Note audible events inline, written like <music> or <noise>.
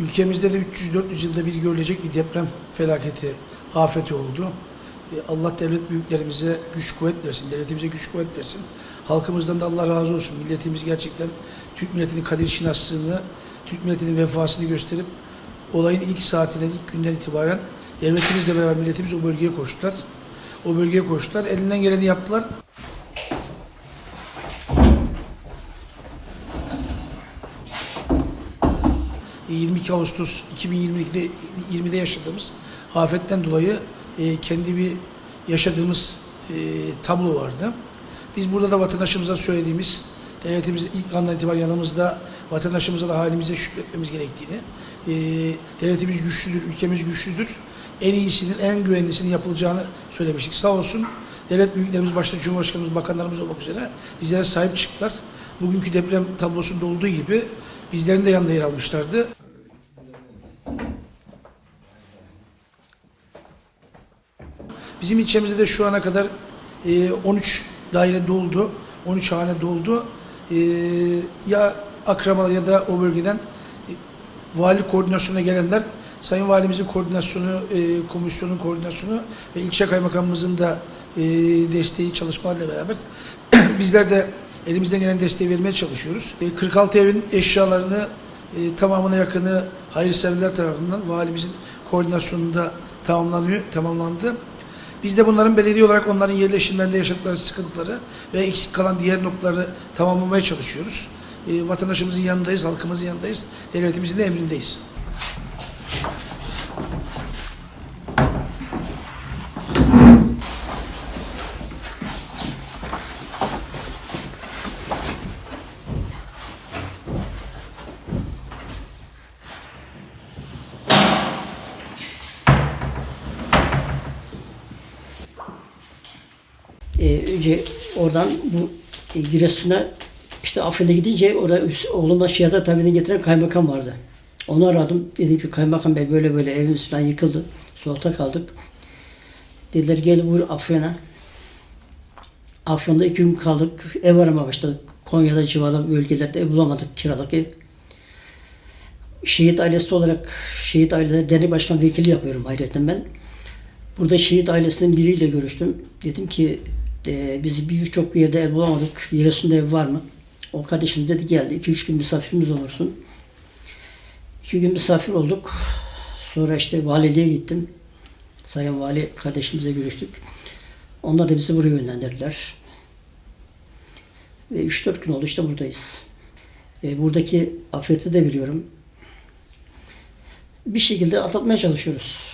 Ülkemizde de 300-400 yılda bir görülecek bir deprem felaketi, afeti oldu. E, Allah devlet büyüklerimize güç kuvvet versin, devletimize güç kuvvet versin. Halkımızdan da Allah razı olsun. Milletimiz gerçekten Türk milletinin kadir şinaslığını, Türk milletinin vefasını gösterip olayın ilk saatinden, ilk günden itibaren devletimizle beraber milletimiz o bölgeye koştular. O bölgeye koştular. Elinden geleni yaptılar. 22 Ağustos 2022'de 20'de yaşadığımız afetten dolayı e, kendi bir yaşadığımız e, tablo vardı. Biz burada da vatandaşımıza söylediğimiz devletimizin ilk andan itibaren yanımızda vatandaşımıza da halimize şükretmemiz gerektiğini, e, devletimiz güçlüdür, ülkemiz güçlüdür, en iyisinin, en güvenlisinin yapılacağını söylemiştik. Sağ olsun devlet büyüklerimiz, başta Cumhurbaşkanımız, bakanlarımız olmak üzere bizlere sahip çıktılar. Bugünkü deprem tablosunda olduğu gibi bizlerin de yanında yer almışlardı. Bizim ilçemizde de şu ana kadar e, 13 daire doldu. 13 hane doldu. E, ya akrabalar ya da o bölgeden e, vali koordinasyonuna gelenler Sayın Valimizin koordinasyonu, e, komisyonun koordinasyonu ve ilçe kaymakamımızın da e, desteği çalışmalarla beraber <clears throat> bizler de elimizden gelen desteği vermeye çalışıyoruz. E, 46 evin eşyalarını e, tamamına yakını hayırseverler tarafından valimizin koordinasyonunda tamamlanıyor, tamamlandı. Biz de bunların belediye olarak onların yerleşimlerinde yaşadıkları sıkıntıları ve eksik kalan diğer noktaları tamamlamaya çalışıyoruz. E, vatandaşımızın yanındayız, halkımızın yanındayız, devletimizin de emrindeyiz. Ee, önce oradan bu e, Giresun'a işte Afrin'e gidince orada oğlumla Şia'da tabini getiren kaymakam vardı. Onu aradım. Dedim ki kaymakam bey böyle böyle evimiz falan yıkıldı. Soğukta kaldık. Dediler gel buyur Afyon'a. Afyon'da iki gün kaldık. Ev arama başladık. Konya'da civarda bölgelerde ev bulamadık. Kiralık ev. Şehit ailesi olarak şehit aileleri dernek başkan vekili yapıyorum ayrıca ben. Burada şehit ailesinin biriyle görüştüm. Dedim ki e, biz birçok bir yerde ev bulamadık. Giresun'da ev var mı? O kardeşimiz dedi geldi. 2-3 gün misafirimiz olursun. 2 gün misafir olduk. Sonra işte valiliğe gittim. Sayın Vali kardeşimizle görüştük. Onlar da bizi buraya yönlendirdiler. Ve 3-4 gün oldu işte buradayız. E, buradaki afeti de biliyorum. Bir şekilde atlatmaya çalışıyoruz.